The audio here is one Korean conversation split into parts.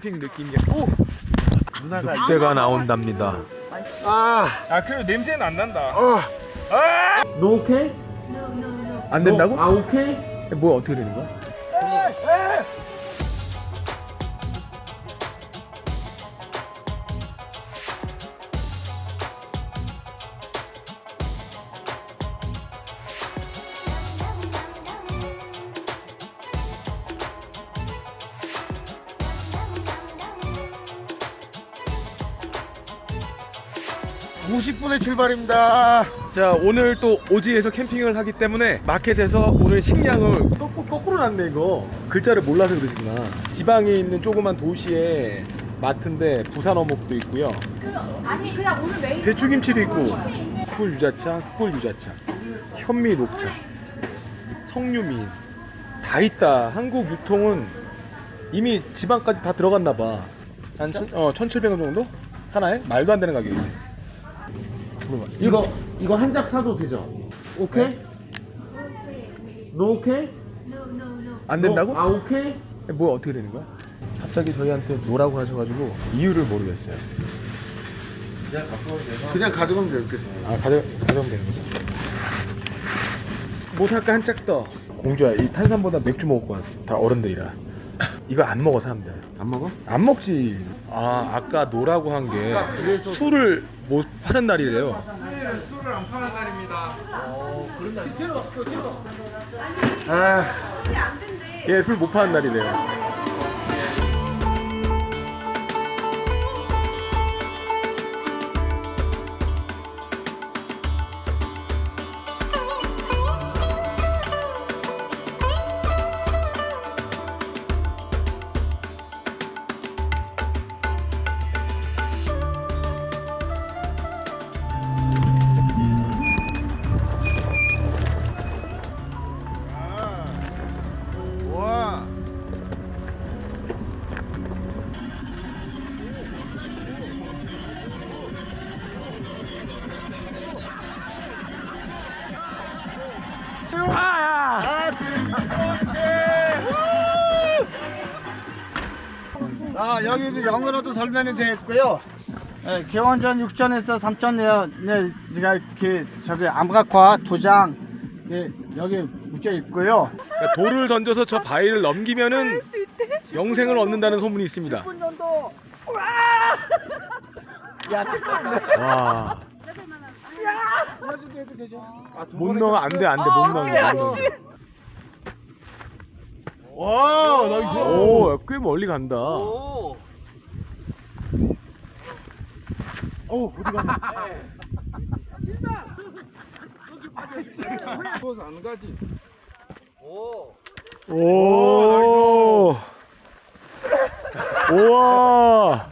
캠핑 느낌이야. 오! 누나가 늑대가 나온답니다. 아, 아 그래도 냄새는 안 난다. 어. 너 오케이? 안 된다고? 아 오케이? 뭐 어떻게 되는 거야? 오 50분에 출발입니다. 자 오늘 또 오지에서 캠핑을 하기 때문에 마켓에서 오늘 식량을 거꾸로, 거꾸로 났네 이거 글자를 몰라서 그러시구나 지방에 있는 조그만 도시에 마트인데 부산 어묵도 있고요 아니 그냥 오늘 메인 배추김치도 있고 꿀 유자차, 꿀 유자차, 현미 녹차, 석류미인 다 있다. 한국 유통은 이미 지방까지 다 들어갔나 봐. 한 천, 어, 1,700원 정도? 하나에? 말도 안 되는 가격이지. 물어봐. 이거 이거 한작 사도 되죠? 오케이? 너 오케이? 안 된다고? 너, 아 오케이? 뭐 어떻게 되는 거야? 갑자기 저희한테 노라고 하셔가지고 이유를 모르겠어요. 그냥 가져가면 돼. 이렇게. 아 가져 가져오면 되는 거죠? 뭐 살까 한 짝 더. 공주야 이 탄산보다 맥주 먹고 왔어. 다 어른들이라. 이거 안 먹어 사람들. 안 먹어? 안 먹지. 아 아까 노라고 한 게 그래서- 술을 못 파는 날이래요. 술을 안 파는 날입니다. 아, 예, 술 못 파는 날이래요. 여기도 영어로도 설명이 되어 있고요. 예, 기원전 6전에서 3전 내에 제가 이렇게 저기 암각화 도장 예, 여기 묻혀 있고요. 그러니까 돌을 던져서 저 바위를 넘기면은 영생을 얻는다는 소문이 있습니다. 와. 못 넣어 안돼 안돼 못 넣어. 못 넣어. 와, 나이스. 오, 꽤 멀리 간다. 어, 어디 가나? 추워서 안 가지. 오. 우와.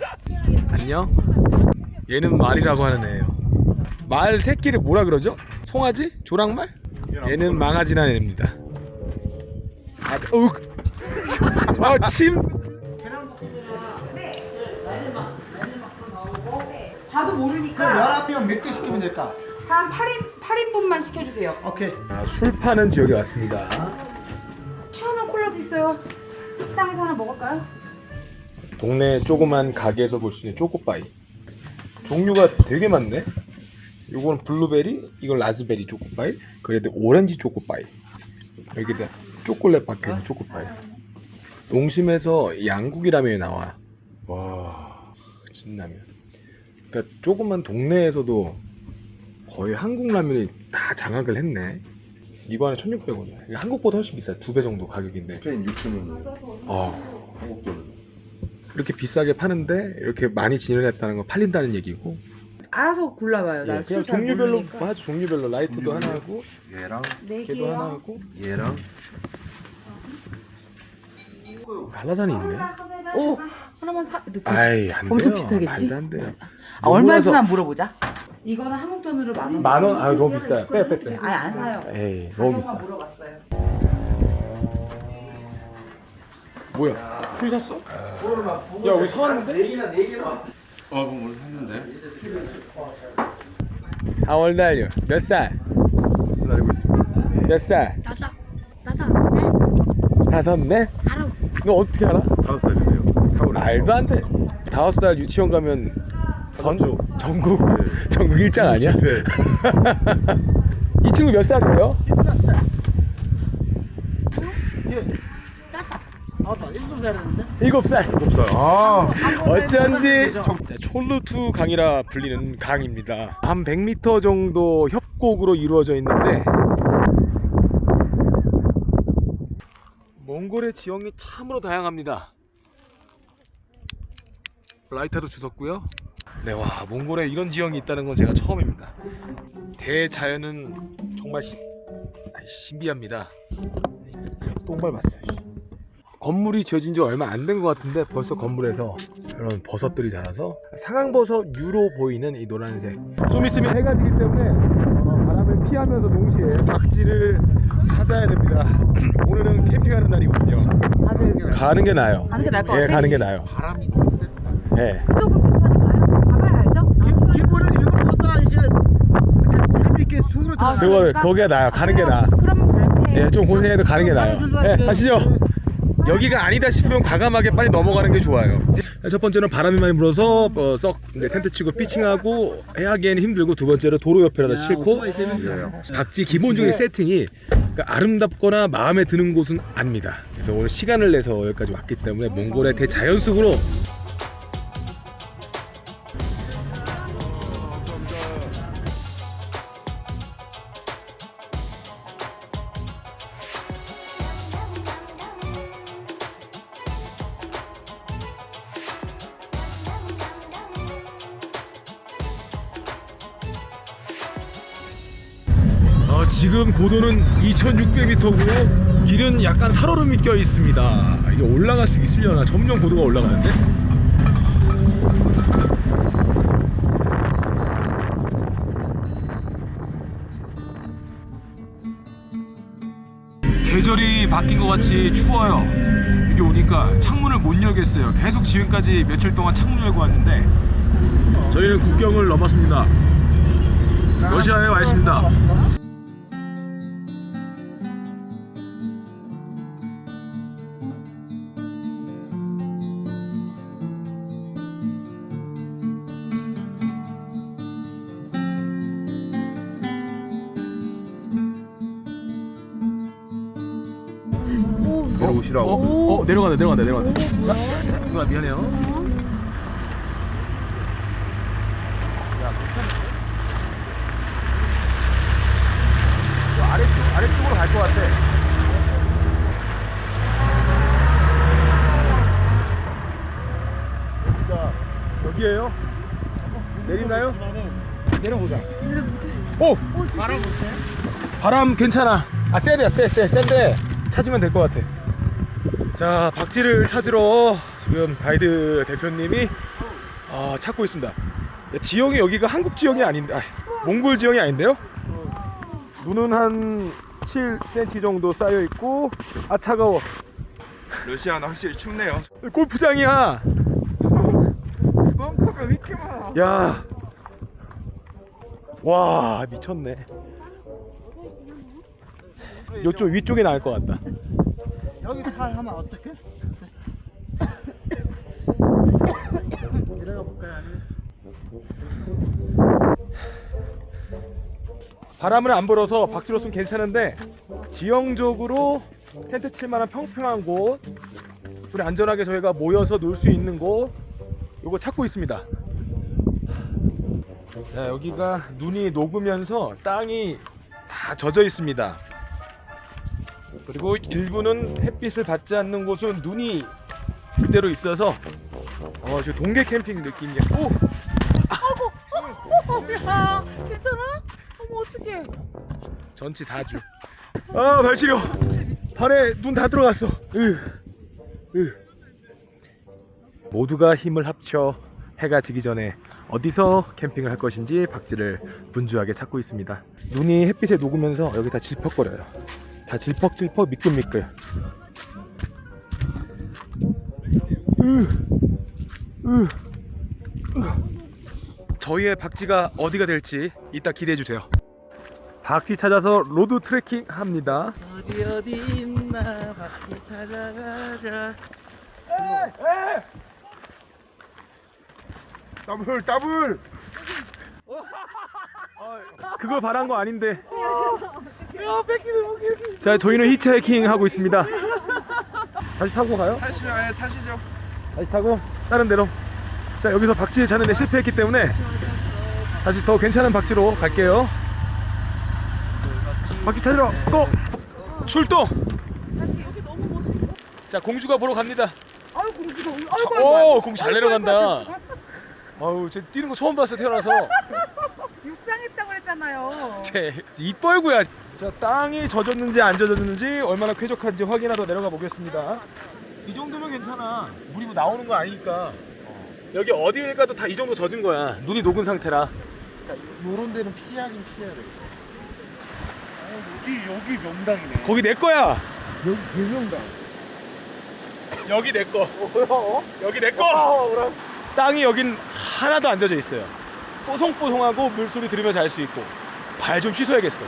안녕. 얘는 말이라고 하는 애예요. 말 새끼를 뭐라 그러죠? 송아지? 조랑말? 얘는 망아지란 애입니다. 아, 우. 아, 침. 봐도 모르니까 연합병 몇 개 시키면 될까? 한 8인 8인분만 시켜주세요. 오케이. 아, 술 파는 지역에 왔습니다. 시원한 콜라도 있어요. 식당에서 하나 먹을까요? 동네 조그만 가게에서 볼 수 있는 초코바이. 종류가 되게 많네. 요거는 블루베리, 이건 라즈베리 초코바이, 그래도 오렌지 초코바이. 여기다 초콜릿 박혀 있는 초코바이. 농심에서 양고기 라면이 나와. 와, 진라면. 그러니까 조그만 동네에서도 거의 한국 라면이 다 장악을 했네. 이거 하나 1,600원. 한국보다 훨씬 비싸. 두 배 정도 가격인데. 스페인 6천 원. 어. 한국 돈. 이렇게 비싸게 파는데 이렇게 많이 진열했다는 건 팔린다는 얘기고 알아서 골라봐요. 예, 그냥 종류별로 하죠 종류별로 라이트도 하나 하고 얘랑 네 걔도 하나 개요. 하고 얘랑 한라산이 있네 오 하나만 사. 너 되게 아이 안 엄청 돼요 비싸겠지? 말도 안 돼요 아, 얼마인지만 물어보자. 이거는 한국 돈으로 만 원. 만 원? 아유 너무 비싸요 빼 빼 빼 아니 안 사요. 에이 너무 가격만 비싸 물어봤어요. 뭐야 술 샀어? 야 우리 사왔는데? 어, 뭐 했는데? How old are you? 몇 살? 알고 있습니다. 몇 살? 다섯, 다섯, 넷, 다섯 네? 아홉. 너 어떻게 알아? 다섯 살이래요. 말도 안 돼. 다섯 살 유치원 가면 전 전국 전국 일장 아니야? 이 친구 몇 살이에요? 아빠 일곱 살이었는데? 일곱 살. 아, 어쩐지 촐루투 강이라 불리는 강입니다. 한 100m 정도 협곡으로 이루어져 있는데 몽골의 지형이 참으로 다양합니다. 라이터도 주웠고요. 네, 와 몽골에 이런 지형이 있다는 건 제가 처음입니다. 대자연은 정말 신, 아니, 신비합니다. 똥 밟았어요. 씨. 건물이 지어진 지 얼마 안 된 것 같은데 벌써 건물에서 이런 버섯들이 자라서 상황버섯 유로 보이는 이 노란색 좀 있으면 해가 지기 때문에 어, 바람을 피하면서 동시에 박쥐를 찾아야 됩니다 오늘은 캠핑하는 날이거든요 가는 게 나아요 가는 게 나을 것 예 같아. 가는 게 나아요 바람이 너무 셉니다. 예. 조금 괜찮을까요? 가봐야 알죠? 일본은 일본보다 이게 이렇게 산 이렇게 쑥으로 아, 들어가. 그거 그러니까? 거기가 나아요 가는 게 나아 갈게. 예, 좀 고생해도 가는 게 나아요 예, 가시죠 여기가 아니다 싶으면 과감하게 빨리 넘어가는 게 좋아요. 첫 번째는 바람이 많이 불어서 어, 썩 이제 텐트 치고 피칭하고 하기에는 힘들고 두 번째로 도로 옆에라도 싣고 박지 기본적인 세팅이 그러니까 아름답거나 마음에 드는 곳은 아닙니다. 그래서 오늘 시간을 내서 여기까지 왔기 때문에 몽골의 대자연 속으로 지금 고도는 2,600m고 길은 약간 살얼음이 껴 있습니다. 이게 올라갈 수 있으려나? 점점 고도가 올라가는데? 계절이 바뀐 것 같이 추워요. 이게 오니까 창문을 못 열겠어요. 계속 지금까지 며칠 동안 창문 열고 왔는데 저희는 국경을 넘었습니다. 러시아에 와 있습니다. 내려오시라고. 어, 어 내려간다 내려간다 내려간다. 자, 자 누나 미안해요. 아래쪽 아래쪽으로 갈 것 같아. 여기가 여기에요? 내리나요? 내려보자. 오! 바람 바람 괜찮아. 아 세대야 세세 센데 찾으면 될 것 같아. 자 박쥐를 찾으러 지금 가이드 대표님이 아, 찾고 있습니다. 야, 지형이 여기가 한국 지형이 아닌데 아, 몽골 지형이 아닌데요? 눈은 한 7cm 정도 쌓여 있고 아 차가워. 러시아는 확실히 춥네요. 골프장이야. 벙커가 왜 이렇게 많아? 야. 와 미쳤네. 이쪽 위쪽에 나을 것 같다. 여기 차 하면 어떡해? 내려가 볼까요? 아니면? 바람을 안 불어서 박쥐로서는 괜찮은데 지형적으로 텐트 칠 만한 평평한 곳 우리 안전하게 저희가 모여서 놀 수 있는 곳 요거 찾고 있습니다 자 여기가 눈이 녹으면서 땅이 다 젖어 있습니다 그리고 일부는 햇빛을 받지 않는 곳은 눈이 그대로 있어서 어, 저 동계 캠핑 느낌이야 오! 야, 괜찮아? 어머 어떡해. 전치 4주. 아, 발 시려. 발에 눈 다 들어갔어. 으. 으. 모두가 힘을 합쳐 해가 지기 전에 어디서 캠핑을 할 것인지 박쥐를 분주하게 찾고 있습니다. 눈이 햇빛에 녹으면서 여기 다 질퍽거려요. 다 질퍽질퍽 미끌미끌. 으. 으. 으. 저희의 박쥐가 어디가 될지 이따 기대해 주세요. 박쥐 찾아서 로드 트레킹 합니다. 어디 어디 있나 바퀴 찾아가자 더블 더블. 그걸 바란 거 아닌데. 자, 저희는 히치하이킹 하고 있습니다. 다시 타고 가요? 타시죠, 예, 타시죠. 다시 타고 다른 데로. 자, 여기서 박지 찾는데 실패했기 때문에 다시 더 괜찮은 박지로 갈게요. 박지 찾으러 고! 출동! 다시 여기 너무 멋있어. 자, 공주가 보러 갑니다. 아유 공주가 오늘 자, 아이고 오, 공주 잘 내려간다. 아우, 쟤 뛰는 거 처음 봤어, 태어나서. 육상했다고 그랬잖아요. 쟤 입벌구야. 자, 땅이 젖었는지 안 젖었는지 얼마나 쾌적한지 확인하러 내려가 보겠습니다. 이 정도면 괜찮아. 물이 뭐 나오는 거 아니니까. 여기 어디를 가도 다 이 정도 젖은 거야. 눈이 녹은 상태라. 그러니까 요런 데는 피하긴 피해야 돼. 어, 여기 여기 명당이네. 거기 내 거야. 여기 대명당. 여기 내 거. 어? 여기 내 거. 땅이 여긴 하나도 안 젖어 있어요. 뽀송뽀송하고 물소리 들으며 잘 수 있고. 발 좀 씻어야겠어.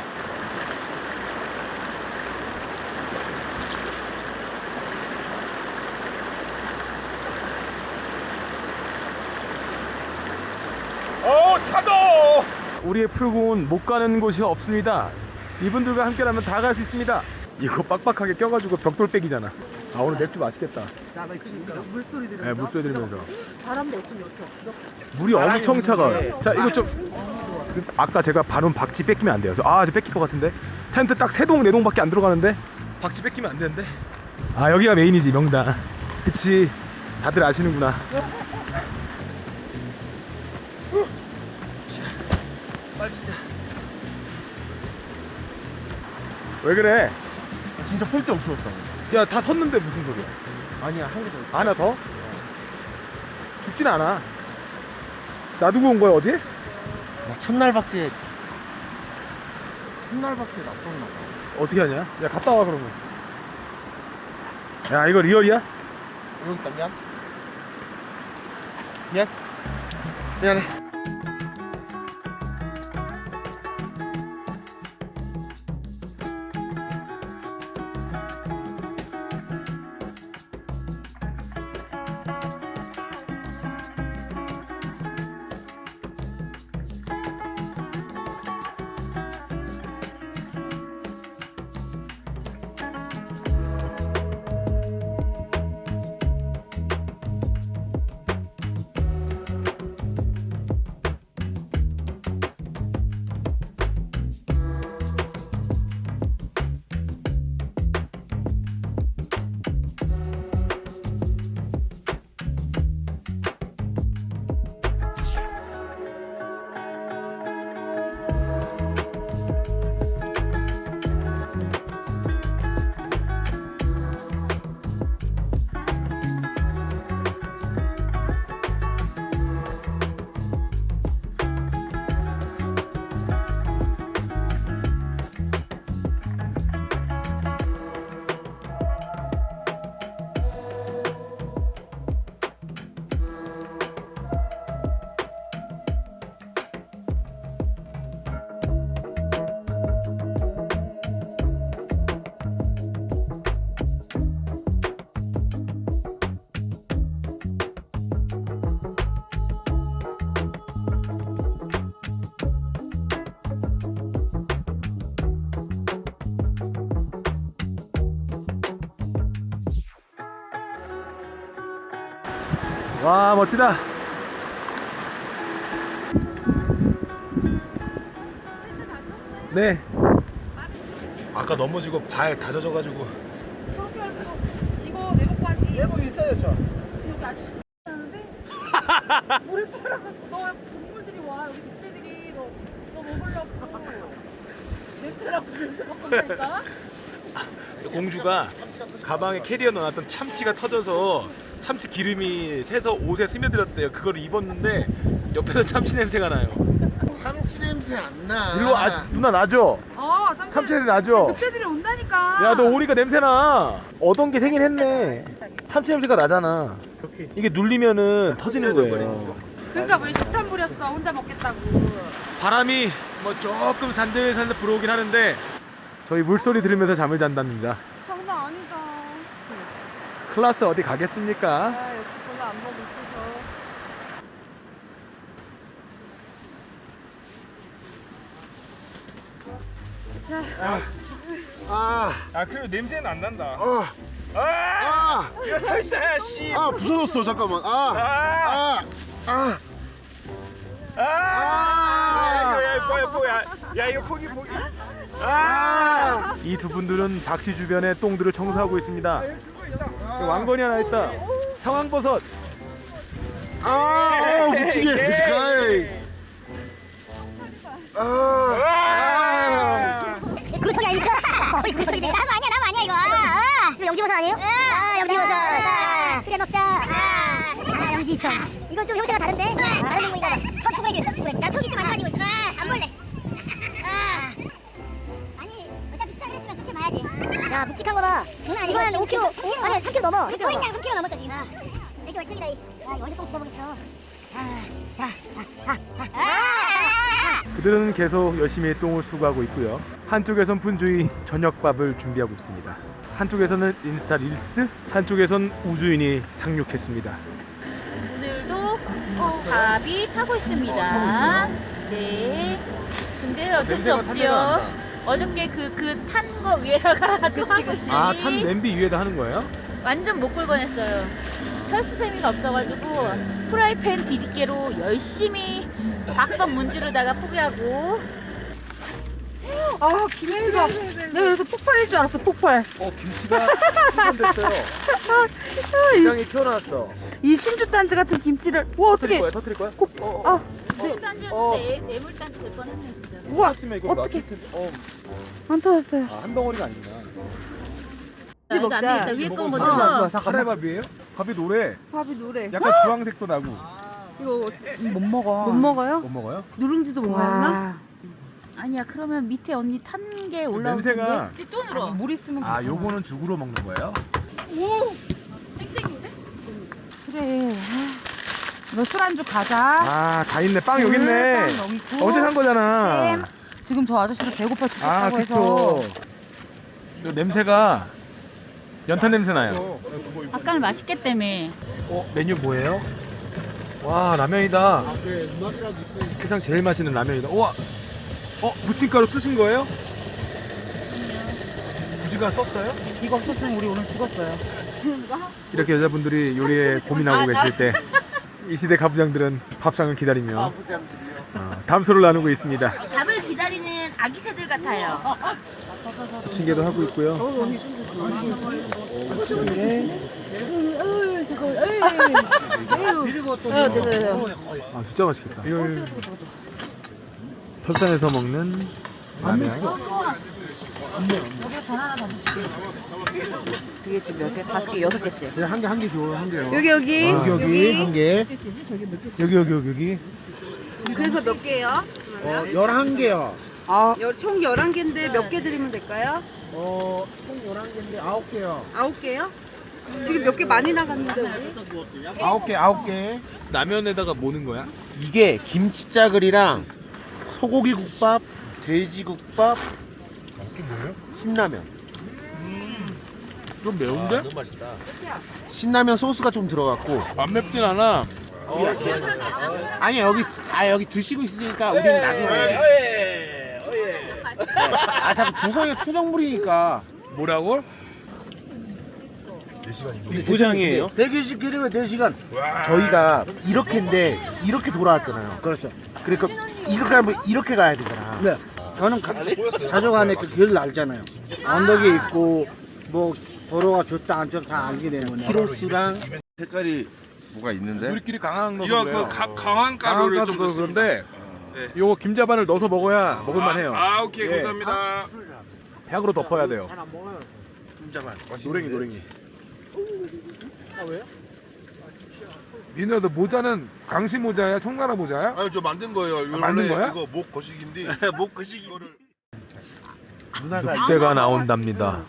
어 차도 우리의 풀공은 못 가는 곳이 없습니다. 이분들과 함께라면 다 갈 수 있습니다. 이거 빡빡하게 껴가지고 벽돌 빼기잖아. 아 오늘 맥주 맛있겠다. 그러니까 물소리 네, 들으면서. 물소리 들으면서. 바람도 어쩜 이렇게 없어? 물이 엄청. 차가워요. 자 이거 좀 그, 아까 제가 바른 박지 뺏기면 안 돼요. 아저 뺏길 것 같은데? 텐트 딱 세 동 네 동밖에 안 들어가는데? 박지 뺏기면 안 되는데? 아 여기가 메인이지 명당. 그치. 다들 아시는구나 빠지자 왜 그래 진짜 폴데 없었다. 야다 섰는데 무슨 소리야 아니야 한개 더. 있어. 하나 더? 죽진 않아 놔두고 온 거야 어디? 나 첫날 박제. 첫날 박제 나빴나 봐. 어떻게 하냐? 야 갔다 와 그러면 야 이거 리얼이야? 여기 있다 미안. 미안. 미안해. 와 멋지다. 네. 아까 넘어지고 발다 젖어가지고. 저기 이거 이거 내복 있어요 저. 여기 아저씨 하는데? 물에 빨아갖고 너 동물들이 와. 여기 늑대들이 너 너 먹으려고. 냄새라고 냄새 맡는다니까. 공주가 가방에 캐리어 넣어놨던 참치가 터져서 참치 기름이 새서 옷에 스며들었대요 그거를 입었는데 옆에서 참치 냄새가 나요 참치 냄새 안 나. 일로 아 누나 나죠? 어 참치. 참치 냄새 나죠? 늑대들이 온다니까. 야 너 오니까 냄새나 어떤 게 생긴 했네 참치 냄새가 나잖아 이게 눌리면은 터지는 거예요 그러니까 왜 식탐 부렸어 혼자 먹겠다고. 바람이 뭐 조금 산들산들 불어오긴 하는데 저희 물소리 들으면서 잠을 잔답니다. 클라스 어디 가겠습니까? 아, 역시 별로 안목이 있으셔. 아. 아, 아 그리고 냄새는 안 난다. 어, 아, 아, 아. 이거 설사야 씨. 아, 부서졌어. 잠깐만. 아, 아, 아, 아, 아, 아. 야, 뭐야, 뭐야. 야, 이거 포기, 포기. 아, 이 두 분들은 박씨 주변의 똥들을 청소하고 있습니다. 왕건이 하나 있다. 상황버섯. 아, 묻히게, 묻히게. 아, 아. 굴통이 아닙니까? 어이 굴통이 나무 아니야 나무 아니야 이거 아, 이거 영지버섯 아니에요? 아 영지버섯 아, 그래 먹자 아, 아 영지천 이건 좀 형태가 다른데? 다른 종목이다 천투구레기 천투구레기 나 속이 좀 안 가지고 있어 아, 안 볼래 야 묵직한 거봐 장난 아니고 이건 5kg 아니 3kg 넘어 포인당 3kg 넘었어 지금 아, 이렇게 얼척이다 이. 야 이거 언제 똥 뜯어보겠어 그들은 계속 열심히 똥을 수거하고 있고요. 한쪽에선 분주히 저녁밥을 준비하고 있습니다. 한쪽에서는 인스타 릴스, 한쪽에선 우주인이 상륙했습니다. 오늘도 밥이 타고 있습니다. 네. 근데 어쩔 수 없지요. 어저께 그 그 탄 거 위에다가 또 하듯이 아, 탄 냄비 위에다 하는 거예요? 완전 못 굴건했어요. 철수 세미가 없어가지고 프라이팬 뒤집개로 열심히 박박 문지르다가 포기하고 아 김치가 내가 그래서 폭발일 줄 알았어 폭발 어, 김치가 충전됐어요. 시장이 튀어나왔어. 이 신주 단지 같은 김치를 와 어떻게 거야? 터뜨릴 거야? 어, 아 딴지였는데 뇌물단지 될 뻔했네. 우와 이거 어떡해. 텐데. 어, 안 터졌어요 아, 한 덩어리가 아니구나. 아, 이거 안 먹자. 되겠다. 위에 거 먼저. 먹어. 서 카레밥이에요? 밥이 노래. 밥이 노래 약간 주황색도 나고. 이거 못 먹어 못 먹어요? 못 먹어요? 누룽지도 못 먹나? 아니야 그러면 밑에 언니 탄 게 올라올 냄새가- 텐데. 또 늘어. 물 있으면 아, 괜찮아 요거는 죽으로 먹는 거예요? 그래 아, 이거 술안주 가자 아, 다 있네. 빵 여기 있네. 빵 여기 있고. 어제 산 거잖아. 쌤. 지금 저 아저씨도 배고파 아, 죽겠다고 그쵸. 해서 이 냄새가 연탄 냄새 나요. 아까는 맛있겠다며. 어, 메뉴 뭐예요? 와, 라면이다. 세상 제일 맛있는 라면이다. 우와. 어, 부침가루 쓰신 거예요? 부지가 썼어요? 이거 없었으면 우리 오늘 죽었어요 이렇게 여자분들이 요리에 고민하고 계실 때 이 시대 가부장들은 밥상을 기다리며 어, 담소를 나누고 있습니다. 밥을 기다리는 아기 새들 같아요. 부침개도 하고 있고요. 어, 됐어 아, 진짜 맛있겠다. 설산에서 먹는 라면. 그게 지금 몇 개? 다섯 개, 여섯 개째 그냥 한 개, 한 개 줘, 한 개요. 여기 여기 여기, 여기, 한 개. 여기 여기 여기 여기. 그래서 몇 개예요? 어, 11개요. 아, 총 11개인데 몇 개 드리면 될까요? 어, 총 11개인데 9개요. 9개요? 지금 몇 개 많이 나갔는데 우리? 9개, 9개. 라면에다가 뭐는 거야? 이게 김치짜글이랑 소고기 국밥, 돼지 국밥, 신라면. 좀 매운데? 신라면 소스가 좀 들어갔고. 안 맵진 않아. 아니 여기 아 여기 드시고 있으니까 우리는 나중에. 아 자꾸 구성이 추정물이니까. 뭐라고? 부장이에요? 120km 4시간. 저희가 이렇게인데 이렇게 돌아왔잖아요. 그렇죠. 그러니까 이렇게 하면 이렇게 가야 되잖아. 네. 저는 가, 자주간에 그 길을 알잖아요. 언덕에 있고 뭐 도로가 좋다 안 좋다 다 알게 되는 거예요. 키로수랑 색깔이 뭐가 있는데? 우리끼리 강황 넣어서 이거. 그 가- 강황 가루를 강황 좀 넣습니다. 그런데 네. 요거 김자반을 넣어서 먹어야 먹을만 해요. 아, 아, 오케이 예. 감사합니다. 약으로 덮어야 돼요. 김자반. 노랭이 노랭이. 아 왜요? 민호야 너 모자는 강시 모자야? 청나라 모자야? 아유 저 만든 거예요. 이거 만든 원래 거야? 이거 목 거식인데 목 거식 이거를 누나가 늑대가 나온답니다.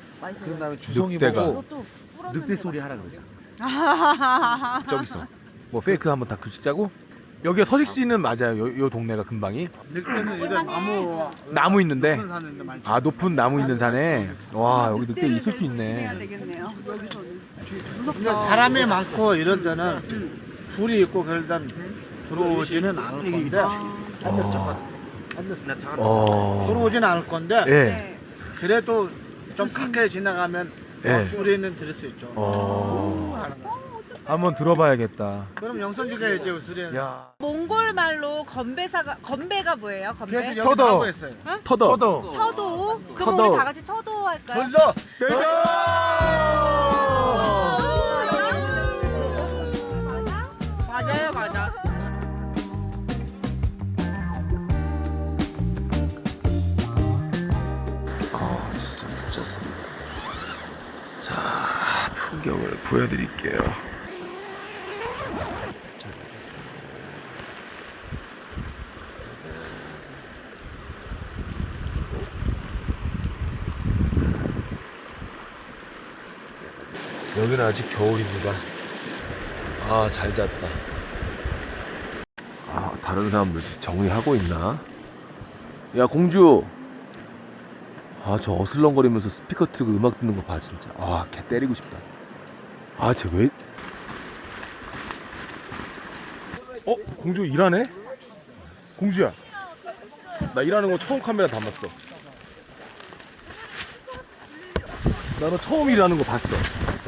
그런 다음에 주성이 늑대가. 보고 늑대 소리 하라 그러자. 저기 있어. 뭐 페이크 한번 다 굳히자고? 여기가 서식 씨는 맞아요. 요, 요 동네가 금방이 늑대는 이런 나무 나무 있는데 높은 산인데 많이 아 높은 나무 있는 산에 와 여기 늑대 있을 수 있네. 되겠네요. 여기서는. 근데 사람이 많고 이런 데는 불이 있고 그럴 땐 들어오지는 않을 건데 어. 들어오지는 않을 건데 예. 그래도 좀 가까이 지나가면 예. 어, 소리는 들을 수 있죠. 어. 한번 들어봐야겠다. 그럼 영선지가 이제 소리. 야. 몽골 말로 건배사가 건배가 뭐예요? 건배? 그래서 여기 터더. 하고 했어요. 터더. 터더. 터도. 그럼 터도. 우리 다 같이 터도 할까요? 터더. 맞아 풍경을 보여드릴게요. 여기는 아직 겨울입니다. 아 잘 잤다. 아 다른 사람들 정리하고 있나? 야 공주. 아 저 어슬렁거리면서 스피커 틀고 음악 듣는 거 봐 진짜 아 개 때리고 싶다 아 쟤 왜? 어? 공주 일하네? 공주야 나 일하는 거 처음 카메라 담았어 나는 처음 일하는 거 봤어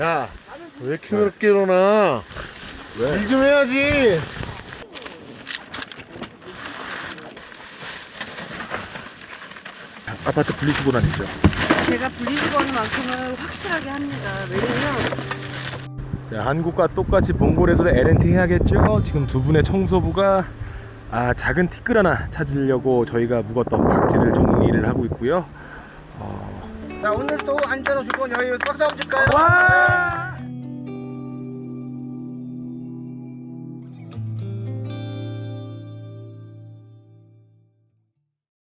야, 왜 이렇게 그렇게 일어나? 왜? 일 좀 해야지. 아파트 분리수거 다니죠 제가 분리수거하는 만큼은 확실하게 합니다. 왜냐면 자, 한국과 똑같이 몽골에서도 LNT 해야겠죠? 지금 두 분의 청소부가 아 작은 티끌 하나 찾으려고 저희가 묵었던 박지를 정리를 하고 있고요. 어, 자, 오늘 또 안전한 주권 여행에서 박수 한번 줄까요? 와